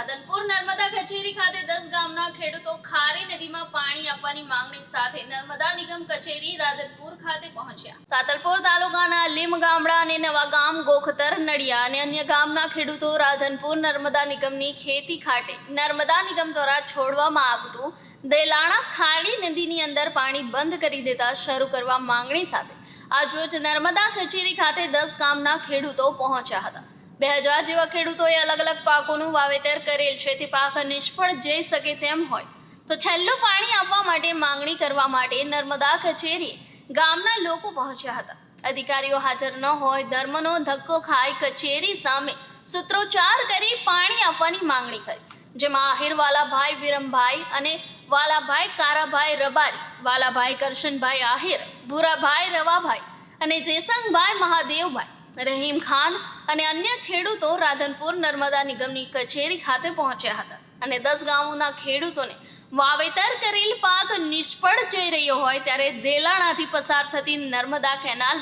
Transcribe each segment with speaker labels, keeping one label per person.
Speaker 1: રાધનપુર નર્મદા કચેરી ખાતે દસ ગામના ખેડૂતો ખારી નદીમાં પાણી આપવાની માંગણી સાથે નર્મદા નિગમ કચેરી રાધનપુર ખાતે પહોંચ્યા. સાતલપુર તાલુકાના લીમ ગામડા અને નવા ગામ ગોખતર નડિયા અને અન્ય ગામના ખેડૂતો રાધનપુર નર્મદા નિગમની ખેતી ખાતે નર્મદા નિગમ દ્વારા છોડવામાં આવતું દેલાણા ખારી નદીની અંદર પાણી બંધ કરી દેતા શરૂ કરવા માંગણી સાથે આજરોજ નર્મદા કચેરી ખાતે દસ ગામના ખેડૂતો પહોંચ્યા હતા. બે હજાર જેવા ખેડૂતોએ અલગ અલગ પાકોનું વાવેતર કરેલ છે, તે પાક નિષ્ફળ જઈ શકે તેમ હોય. તો છેલ્લું પાણી આપવા માટે માંગણી કરવા માટે નર્મદા કચેરી ગામના લોકો પહોંચ્યા હતા. અધિકારીઓ હાજર ન હોય, ધર્મનો ધક્કો ખાઈ કચેરી સામે સૂત્રોચ્ચાર કરી પાણી આપવાની માંગણી કરી. જેમાં આહિર વાલાભાઈ, વિરમભાઈ અને વાલાભાઈ કારાભાઈ રબારી, વાલાભાઈ કરશનભાઈ આહિર, ભૂરાભાઈ રવાભાઈ અને જેસંગભાઈ મહાદેવભાઈ. રહીમ ખાન અને અન્ય ખેડૂતો રાધનપુર, નર્મદા નિગમની કચેરી ખાતે પહોંચ્યા હતા અને દસ ગામોના ખેડૂતોને વાવેતર કરેલ પાક નિષ્ફળ જઈ રહ્યો હોય ત્યારે દેલાણાથી પસાર થતી નર્મદા કેનાલ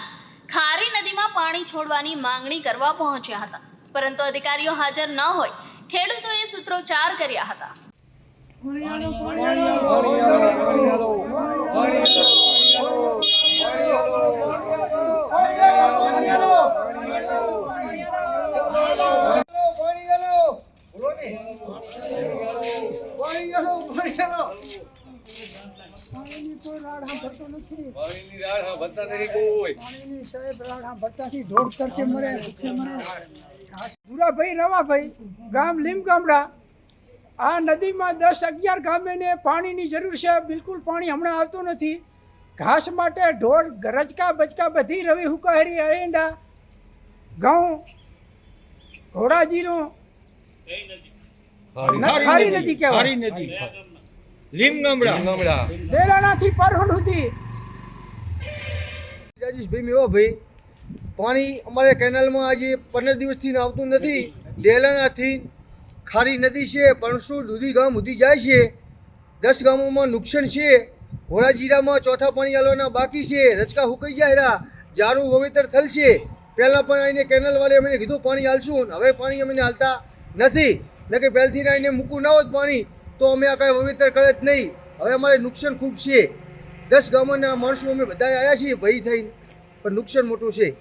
Speaker 1: ખારી નદીમાં પાણી છોડવાની માંગણી કરવા પહોંચ્યા હતા. પરંતુ અધિકારીઓ હાજર ન હોય, ખેડૂતોએ સૂત્રોચ્ચાર કર્યા હતા.
Speaker 2: પાણીની કોઈ રાડ સાંભળતો નથી.
Speaker 3: પાણીની રાહ સાંભળતા નથી કોઈ.
Speaker 2: પાણીની સાહેબ રાડ સાંભળતાથી ઢોળ તરકે મરે મરે. ભૂરાભાઈ રવાભાઈ ગામ લીમ ગામડા. આ નદીમાં દસ અગિયાર ગામેને પાણીની જરૂર છે. બિલકુલ પાણી હમણાં આવતું નથી. ઘાસ માટે ઢોર ગરજકા બચકા બધી રવિ હુકાહરી એરંડા ઘઉં ઘોડાજીનો. ખારી નદી કહેવાય.
Speaker 3: લીમગામડા.
Speaker 2: દેલાણાથી પરહોડ સુધી.
Speaker 4: રાજેશભાઈ મેવાભાઈ પાણી અમારે કેનાલમાં આજે પંદર દિવસથી આવતું નથી. દેલાનાથી ખારી નદી છે પણસુ દૂધી ગામ સુધી જાય છે. દસ ગામોમાં નુકસાન છે. ઘોડાજીરામાં ચોથા પાણી આલવાના બાકી છે. રચકા હુકાઈ જાય રહ્યા જારું વાવેતર થલશે. પહેલાં પણ આવીને કેનાલવાળે અમને કીધું પાણી હાલશું હવે પાણી અમને હાલતા નથી. નકે પહેલથી ના આવીને મૂકવું ના હોત પાણી, તો અમે આ કાંઈ વાવેતર કરે જ નહીં. હવે અમારે નુકસાન ખૂબ છે. દસ ગામોના માણસો અમે બધા આવ્યા છીએ, ભય થઈને. પણ નુકસાન મોટું છે.